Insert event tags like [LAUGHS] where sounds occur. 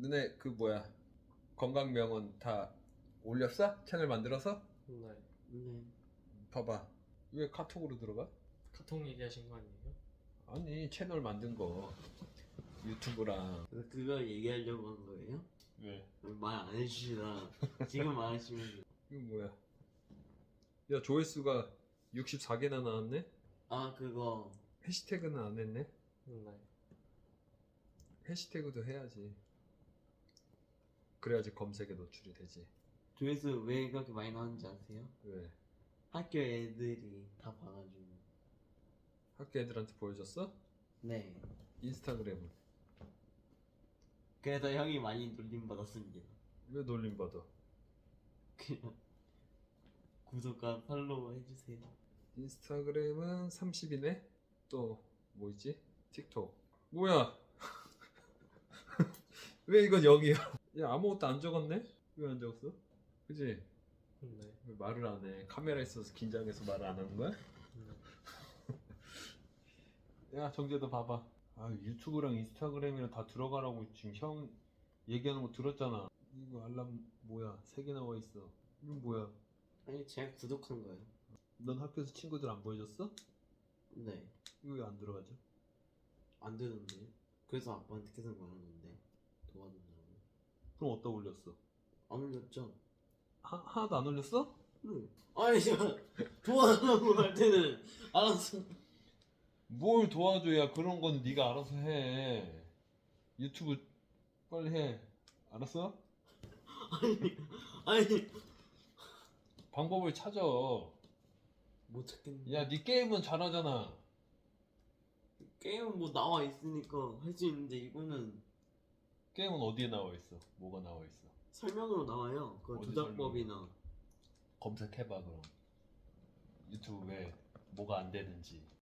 너네 그 뭐야 건강 명언 다 올렸어? 채널 만들어서? 네. 네. 봐봐 왜 카톡으로 들어가? 카톡 얘기하신 거 아니에요? 아니 채널 만든 거 유튜브랑 그거 얘기하려고 한 거예요? 왜? 말 안 해주시나 지금 말하시면 돼요. 이거 뭐야 야 조회수가 64개나 나왔네? 아 그거 해시태그는 안 했네? 네. 해시태그도 해야지 그래야지 검색에 노출이 되지 조회수 왜 그렇게 많이 나왔는지 아세요? 왜? 학교 애들이 다 봐가지고 학교 애들한테 보여줬어? 네 인스타그램은 그래서 형이 많이 놀림 받았습니다 왜 놀림 받아? 그냥 구독과 팔로우 해주세요 인스타그램은 30이네? 또 뭐 있지? 틱톡 뭐야 [LAUGHS] 왜 이건 여기야 야 아무것도 안 적었네? 왜 안 적었어? 그지? 네. 왜 말을 안 해? 카메라 있어서 긴장해서 말을 안 하는 거야? 네. 야 정재도 봐봐 아 유튜브랑 인스타그램이랑 다 들어가라고 지금 형 얘기하는 거 들었잖아 이거 알람 뭐야 세 개 나와 있어 이건 뭐야 아니 제가 구독한 거예요 넌 학교에서 친구들 안 보여줬어? 네 이거 왜 안 들어가죠? 안 되던데 그래서 아빠한테 계속 말하는데 도와준다고 그럼 어디다 올렸어? 안 올렸죠? 하, 하나도 안 올렸어? 네 아니 제가 도와달라고 할 때는 알았어 뭘 도와줘야 그런 건 네가 알아서 해 유튜브 빨리 해 알았어? 아니 방법을 찾아 못 찾겠네 야 네 게임은 잘하잖아 게임은 뭐 나와 있으니까 할 수 있는데 이거는 게임은 어디에 나와 있어? 뭐가 나와 있어? 설명으로 나와요. 그 어디 조작법이나. 검색해봐 그럼. 유튜브 왜 뭐가 안 되는지